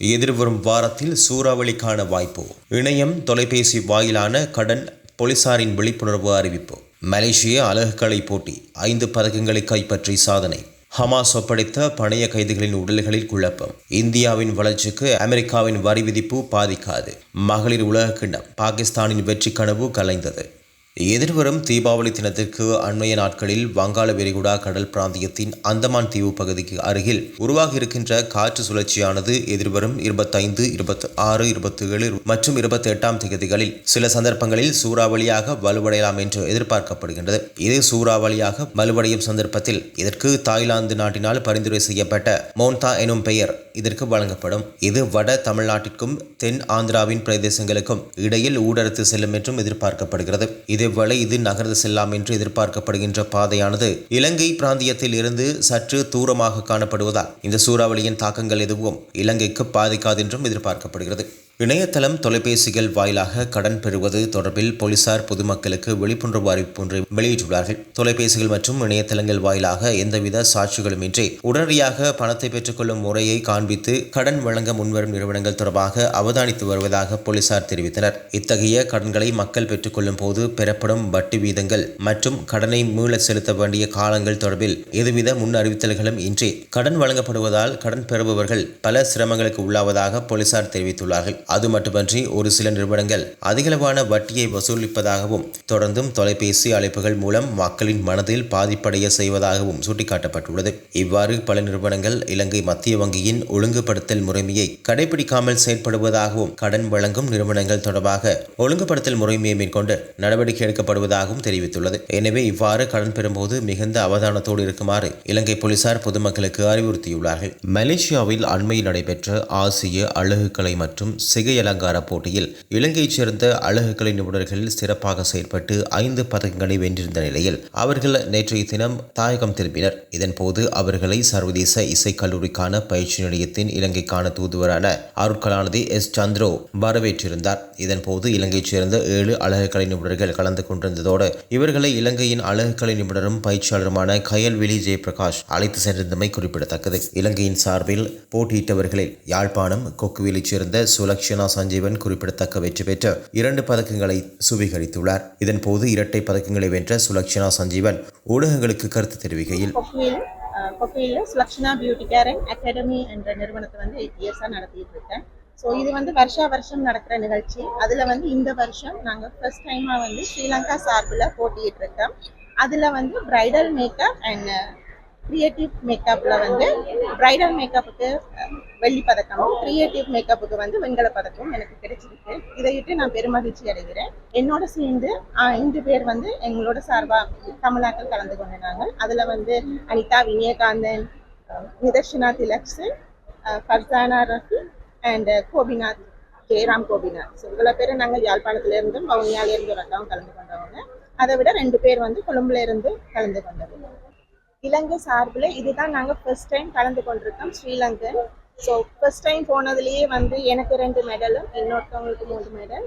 எதிர்வரும் வாரத்தில் சூறாவளிக்கான வாய்ப்பு. இணையம் தொலைபேசி வாயிலான கடன் போலீசாரின் விழிப்புணர்வு அறிவிப்பு. மலேசிய அலகுகளை போட்டி ஐந்து பதக்கங்களை கைப்பற்றி சாதனை. ஹமாஸ் ஒப்படைத்த பணைய கைதிகளின் உடல்களில் குழப்பம். இந்தியாவின் வளர்ச்சிக்கு அமெரிக்காவின் வரி விதிப்பு பாதிக்காது. மகளிர் உலக கிண்ணம் பாகிஸ்தானின் வெற்றி கனவு கலைந்தது. எதிர்வரும் தீபாவளி தினத்திற்கு அண்மைய நாட்களில் வங்காள விரிகுடா கடல் பிராந்தியத்தின் அந்தமான் தீவு பகுதிக்கு அருகில் உருவாகியிருக்கின்ற காற்று சுழற்சியானது எதிர்வரும் இருபத்தைந்து இருபத்தி ஆறு இருபத்தி ஏழு மற்றும் இருபத்தி எட்டாம் தேதிகளில் சில சந்தர்ப்பங்களில் சூறாவளியாக வலுவடையலாம் என்று எதிர்பார்க்கப்படுகின்றது. இது சூறாவளியாக வலுவடையும் சந்தர்ப்பத்தில் இதற்கு தாய்லாந்து நாட்டினால் பரிந்துரை செய்யப்பட்ட மோன்தா எனும் பெயர் இதற்கு வழங்கப்படும். இது வட தமிழ்நாட்டிற்கும் தென் ஆந்திராவின் பிரதேசங்களுக்கும் இடையில் ஊடறுத்து செல்லும் என்றும் எதிர்பார்க்கப்படுகிறது. இதேவேளை இது நகர்ந்து செல்லாம் என்று எதிர்பார்க்கப்படுகின்ற பாதையானது இலங்கை பிராந்தியத்தில் இருந்து சற்று தூரமாக காணப்படுவதால் இந்த சூறாவளியின் தாக்கங்கள் எதுவும் இலங்கைக்கு பாதிக்காது என்றும் எதிர்பார்க்கப்படுகிறது. இணையதளம் தொலைபேசிகள் வாயிலாக கடன் பெறுவது தொடர்பில் போலீசார் பொதுமக்களுக்கு விழிப்புணர்வு அறிவிப்பு ஒன்றை வெளியிட்டுள்ளார்கள். தொலைபேசிகள் மற்றும் இணையதளங்கள் வாயிலாக எந்தவித சாட்சிகளுமின்றி உடனடியாக பணத்தை பெற்றுக்கொள்ளும் முறையை காண்பித்து கடன் வழங்க முன்வரும் நிறுவனங்கள் தொடர்பாக அவதானித்து வருவதாக போலீசார் தெரிவித்தனர். இத்தகைய கடன்களை மக்கள் பெற்றுக்கொள்ளும் போது பெறப்படும் வட்டி வீதங்கள் மற்றும் கடனை மீள செலுத்த வேண்டிய காலங்கள் தொடர்பில் எதுவித முன் அறிவித்தல்களும் இன்றி கடன் வழங்கப்படுவதால் கடன் பெறுபவர்கள் பல சிரமங்களுக்கு உள்ளாவதாக போலீசார் தெரிவித்துள்ளார்கள். அது மட்டுமன்றி ஒரு சில நிறுவனங்கள் அதிகளவான வட்டியை வசூலிப்பதாகவும் தொடர்ந்தும் தொலைபேசி அழைப்புகள் மூலம் மக்களின் மனதில் பாதிப்படைய செய்வதாகவும் சுட்டிக்காட்டப்பட்டுள்ளது. இவ்வாறு பல நிறுவனங்கள் இலங்கை மத்திய வங்கியின் ஒழுங்குபடுத்தல் முறைமையை கடைபிடிக்காமல் செயற்படுவதாகவும் கடன் வழங்கும் நிறுவனங்கள் தொடர்பாக ஒழுங்குபடுத்தல் முறைமையை மேற்கொண்டு நடவடிக்கை எடுக்கப்படுவதாகவும் தெரிவித்துள்ளது. எனவே இவ்வாறு கடன் பெறும்போது மிகுந்த அவதானத்தோடு இருக்குமாறு இலங்கை போலீசார் பொதுமக்களுக்கு அறிவுறுத்தியுள்ளார்கள். மலேசியாவில் அண்மையில் நடைபெற்ற ஆசிய அழகுக்கலை மற்றும் சிகை அலங்கார போட்டியில் இலங்கையைச் சேர்ந்த அழகுக்கலை நிபுணர்கள் சிறப்பாக செயல்பட்டு ஐந்து பதக்கங்களை வென்றிருந்த நிலையில் அவர்கள் நேற்றைய தினம் தாயகம் திரும்பினர். இதன்போது அவர்களை சர்வதேச இசைக்கல்லூரிக்கான பயிற்சி நிலையத்தின் இலங்கைக்கான தூதுவரான அருட்கலாநிதி எஸ். சந்திரோ வரவேற்றிருந்தார். இதன்போது இலங்கையைச் சேர்ந்த ஏழு அழகுக்கலை நிபுணர்கள் கலந்து கொண்டிருந்ததோடு இவர்களை இலங்கையின் அழகுக்கலை நிபுணரும் பயிற்சியாளருமான கயல்விழி ஜெயபிரகாஷ் அழைத்து சென்றிருந்தமை குறிப்பிடத்தக்கது. இலங்கையின் சார்பில் போட்டியிட்டவர்களில் யாழ்ப்பாணம் கொக்குவிலைச் சேர்ந்த சுலக்ஷ சுலக்ஷனா சஞ்சீவன் குறிப்பிடத்தக்க வெற்றி பெற்று இரண்டு பதக்கங்களை சுவீகரித்துள்ளார். இதன்போது இரட்டை பதக்கங்களை வென்ற சுலக்ஷனா சஞ்சீவன் ஊடகங்களுக்கு கருத்து தெரிவிக்கையில் கொக்கையில் Sulakshana beauty care and academy என்ற நிறுவனத்தை வந்து எயிட் இயர்ஸாக நடத்திட்டு இருக்கேன். ஸோ இது வந்து வருஷா வருஷம் நடக்கிற நிகழ்ச்சி. அதில் வந்து இந்த வருஷம் நாங்கள் ஃபர்ஸ்ட் டைமாக வந்து ஸ்ரீலங்கா சார்பில் போட்டியிட்டு இருக்கோம். அதில் வந்து பிரைடல் மேக்கப் அண்ட் கிரியேட்டிவ் மேக்கப்பில் வந்து பிரைடல் மேக்கப்புக்கு வெள்ளி பதக்கமும் கிரியேட்டிவ் மேக்கப்புக்கு வந்து வெண்கல பதக்கமும் எனக்கு கிடைச்சிருக்கு. இதையிட்டு நான் பெருமகிழ்ச்சி அடைகிறேன். என்னோட சேர்ந்து ஐந்து பேர் வந்து எங்களோட சார்பாக தமிழ்நாட்டில் கலந்து கொண்டிருந்தாங்க. அதில் வந்து அனிதா விஜயகாந்தன் நிதர்ஷனா திலக்ஸ் ஃபர்சானா ரஃபி அண்ட் கோபிநாத் ஜெயராம் கோபிநாத். ஸோ இவ்வளோ பேர் நாங்கள் யாழ்ப்பாணத்துல இருந்தும் வவுனியால ஒரு அக்காவும் கலந்து கொண்டவங்க. அதை விட ரெண்டு பேர் வந்து கொழும்புலேருந்து கலந்து கொண்டது. இலங்கை சார்பில் இதுதான் நாங்கள் ஃபர்ஸ்ட் டைம் கலந்து கொண்டிருக்கோம் ஸ்ரீலங்கன் ஸோ ஃபர்ஸ்ட் டைம் போனதுலேயே வந்து எனக்கு ரெண்டு மெடலும் இன்னொருத்தவங்களுக்கு மூணு மெடல்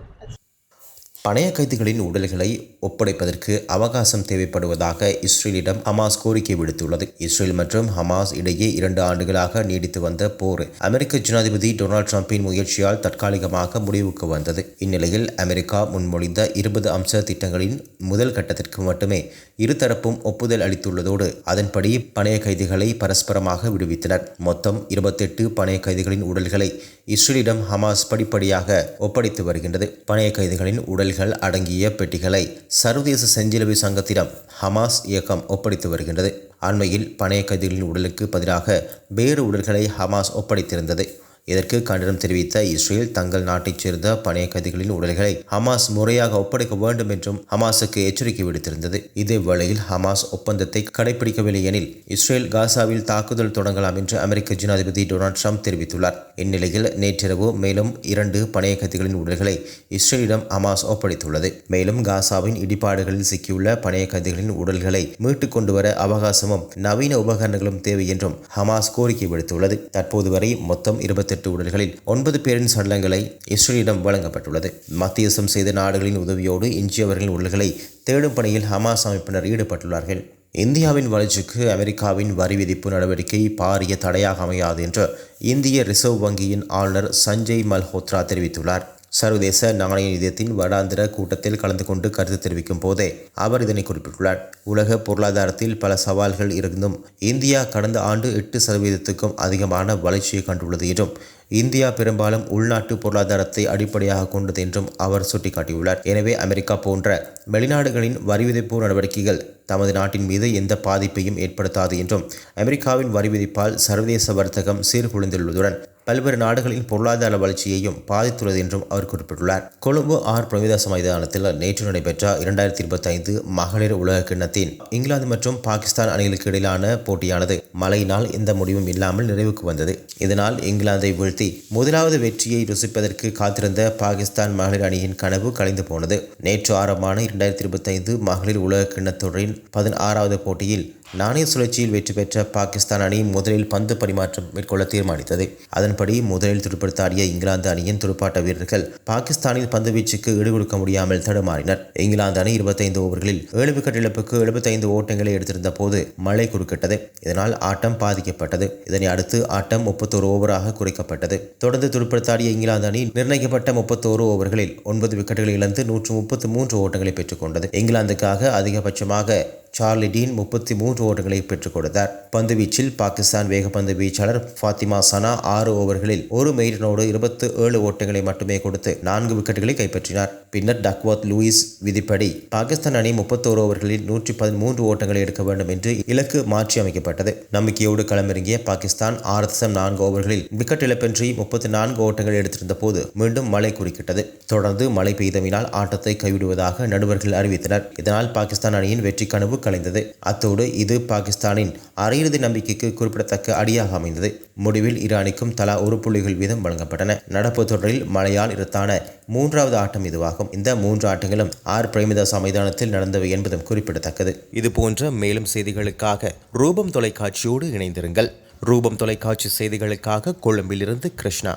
பணைய கைதிகளின் உடல்களை ஒப்படைப்பதற்கு அவகாசம் தேவைப்படுவதாக இஸ்ரேலிடம் ஹமாஸ் கோரிக்கை விடுத்துள்ளது. இஸ்ரேல் மற்றும் ஹமாஸ் இடையே இரண்டு ஆண்டுகளாக நீடித்து வந்த போர் அமெரிக்க ஜனாதிபதி டொனால்ட் ட்ரம்பின் முயற்சியால் தற்காலிகமாக முடிவுக்கு வந்தது. இந்நிலையில் அமெரிக்கா முன்மொழிந்த இருபது அம்ச திட்டங்களின் முதல் கட்டத்திற்கு மட்டுமே இருதரப்பும் ஒப்புதல் அளித்துள்ளதோடு அதன்படி பணைய கைதிகளை பரஸ்பரமாக விடுவித்தனர். மொத்தம் இருபத்தெட்டு பணைய கைதிகளின் உடல்களை இஸ்ரேலிடம் ஹமாஸ் படிப்படியாக ஒப்படைத்து வருகின்றது. பணைய கைதிகளின் உடல் உடல்கள் அடங்கிய பெட்டிகளை சர்வதேச செஞ்சிலுவை சங்கத்திடம் ஹமாஸ் இயக்கம் ஒப்படைத்து வருகின்றது. அண்மையில் பணைய கைதிகளின் உடலுக்கு பதிலாக வேறு உடல்களை ஹமாஸ் ஒப்படைத்திருந்தது. இதற்கு கண்டனம் தெரிவித்த இஸ்ரேல் தங்கள் நாட்டைச் சேர்ந்த பணைய கைதிகளின் உடல்களை ஹமாஸ் முறையாக ஒப்படைக்க வேண்டும் என்றும் ஹமாஸுக்கு எச்சரிக்கை விடுத்திருந்தது. இதே வேளையில் ஹமாஸ் ஒப்பந்தத்தை கடைபிடிக்கவில்லை எனில் இஸ்ரேல் காசாவில் தாக்குதல் தொடங்கலாம் என்று அமெரிக்க ஜனாதிபதி டொனால்ட் ட்ரம்ப் தெரிவித்துள்ளார். இந்நிலையில் நேற்றிரவு மேலும் இரண்டு பணைய கைதிகளின் உடல்களை இஸ்ரேலிடம் ஹமாஸ் ஒப்படைத்துள்ளது. மேலும் காசாவின் இடிபாடுகளில் சிக்கியுள்ள பணைய கைதிகளின் உடல்களை மீட்டுக் கொண்டு வர அவகாசமும் நவீன உபகரணங்களும் தேவை என்றும் ஹமாஸ் கோரிக்கை விடுத்துள்ளது. தற்போது வரை மொத்தம் இருபத்தி நாற்பத்தெட்டு உடல்களில் ஒன்பது பேரின் சடலங்களை இஸ்ரேலிடம் வழங்கப்பட்டுள்ளது. மத்தியஸ்தம் செய்த நாடுகளின் உதவியோடு எஞ்சியவர்களின் உடல்களை தேடும் பணியில் ஹமாஸ் அமைப்பினர் ஈடுபட்டுள்ளார்கள். இந்தியாவின் வளர்ச்சிக்கு அமெரிக்காவின் வரி விதிப்பு நடவடிக்கை பாரிய தடையாக அமையாது என்று இந்திய ரிசர்வ் வங்கியின் ஆளுநர் சஞ்சய் மல்ஹோத்ரா தெரிவித்துள்ளார். சர்வதேச நாணய நிதியத்தின் வருடாந்திர கூட்டத்தில் கலந்து கொண்டு கருத்து தெரிவிக்கும் போதே அவர் இதனை குறிப்பிட்டுள்ளார். உலக பொருளாதாரத்தில் பல சவால்கள் இருந்தும் இந்தியா கடந்த ஆண்டு எட்டு சதவீதத்துக்கும் அதிகமான வளர்ச்சியை கண்டுள்ளது என்றும் இந்தியா பெரும்பாலும் உள்நாட்டு பொருளாதாரத்தை அடிப்படையாக கொண்டது என்றும் அவர் சுட்டிக்காட்டியுள்ளார். எனவே அமெரிக்கா போன்ற வெளிநாடுகளின் வரி விதிப்பு நடவடிக்கைகள் தமது நாட்டின் மீது எந்த பாதிப்பையும் ஏற்படுத்தாது என்றும் அமெரிக்காவின் வரி விதிப்பால் சர்வதேச வர்த்தகம் சீர்குலைந்துள்ளதுடன் பல்வேறு நாடுகளின் பொருளாதார வளர்ச்சியையும் பாதித்துள்ளது என்றும் அவர் குறிப்பிட்டுள்ளார். கொழும்பு ஆர். பிரமிதாச மைதானத்தில் நேற்று நடைபெற்ற இரண்டாயிரத்தி இருபத்தி ஐந்து மகளிர் உலக கிண்ணத்தின் இங்கிலாந்து மற்றும் பாகிஸ்தான் அணிகளுக்கு இடையிலான போட்டியானது மழையினால் எந்த முடிவும் இல்லாமல் நிறைவுக்கு வந்தது. இதனால் இங்கிலாந்தை வீழ்த்தி முதலாவது வெற்றியை ருசிப்பதற்கு காத்திருந்த பாகிஸ்தான் மகளிர் அணியின் கனவு கலைந்து போனது. நேற்று ஆரம்பமான இரண்டாயிரத்தி இருபத்தி ஐந்து மகளிர் உலக கிண்ணத்தொடரின் பதினாறாவது போட்டியில் நாணய சுழற்சியில் வெற்றி பெற்ற பாகிஸ்தான் அணி முதலில் பந்து பரிமாற்றம் மேற்கொள்ள தீர்மானித்தது. அதன் அதன்படி முதலில் துடுப்படுத்தாடிய இங்கிலாந்து அணியின் துடுப்பாட்ட வீரர்கள் பாகிஸ்தானில் பந்து வீச்சுக்கு ஈடுகொடுக்க முடியாமல் தடுமாறினர். இங்கிலாந்து அணி இருபத்தைந்து ஓவர்களில் ஏழு விக்கெட் இழப்புக்கு எழுபத்தைந்து ஓட்டங்களை எடுத்திருந்த போது மழை குறுக்கிட்டது. இதனால் ஆட்டம் பாதிக்கப்பட்டது. இதனை அடுத்து ஆட்டம் முப்பத்தோரு ஓவராக குறைக்கப்பட்டது. தொடர்ந்து துடுப்படுத்தாடிய இங்கிலாந்து அணி நிர்ணயிக்கப்பட்ட முப்பத்தோரு ஓவர்களில் ஒன்பது விக்கெட்டுகளை இழந்து நூற்று முப்பத்தி மூன்று ஓட்டங்களை பெற்றுக்கொண்டது இங்கிலாந்துக்காக அதிகபட்சமாக சார்லி டீன் முப்பத்தி மூன்று ஓட்டங்களை பெற்றுக் கொடுத்தார். பந்து வீச்சில் பாகிஸ்தான் வேகப்பந்து வீச்சாளர் ஃபாத்திமா சனா ஆறு ஓவர்களில் ஒரு மெய்டனோடு இருபத்து ஏழு ஓட்டங்களை மட்டுமே கொடுத்து நான்கு விக்கெட்டுகளை கைப்பற்றினார். பின்னர் டக்வாத் லூயிஸ் விதிப்படி பாகிஸ்தான் அணி முப்பத்தோரு ஓவர்களில் நூற்றி பதிமூன்று ஓட்டங்களை எடுக்க வேண்டும் என்று இலக்கு மாற்றி அமைக்கப்பட்டது. நம்பிக்கையோடு களமிறங்கிய பாகிஸ்தான் ஆறு தசம் நான்கு ஓவர்களில் விக்கெட் இழப்பின்றி முப்பத்தி நான்கு ஓட்டங்கள் எடுத்திருந்த போது மீண்டும் மழை குறுக்கிட்டது. தொடர்ந்து மழை பெய்தவினால் ஆட்டத்தை கைவிடுவதாக நடுவர்கள் அறிவித்தனர். இதனால் பாகிஸ்தான் அணியின் வெற்றி கனவு கலைந்தது. அத்தோடு இது பாகிஸ்தானின் அரையிறுதி நம்பிக்கைக்கு குறிப்பிடத்தக்க அடியாக அமைந்தது. முடிவில் ஈரானுக்கும் தலா ஒரு புள்ளிகள் வீதம் வழங்கப்பட்டன. நடப்பு தொடரில் மழையால் இருத்தான மூன்றாவது ஆட்டம் இதுவாகும். இந்த மூன்று ஆட்டங்களும் ஆர். பிரேமதாசா மைதானத்தில் நடந்தவை என்பதும் குறிப்பிடத்தக்கது. இதுபோன்ற மேலும் செய்திகளுக்காக ரூபம் தொலைக்காட்சியோடு இணைந்திருங்கள். ரூபம் தொலைக்காட்சி செய்திகளுக்காக கொழும்பிலிருந்து கிருஷ்ணா.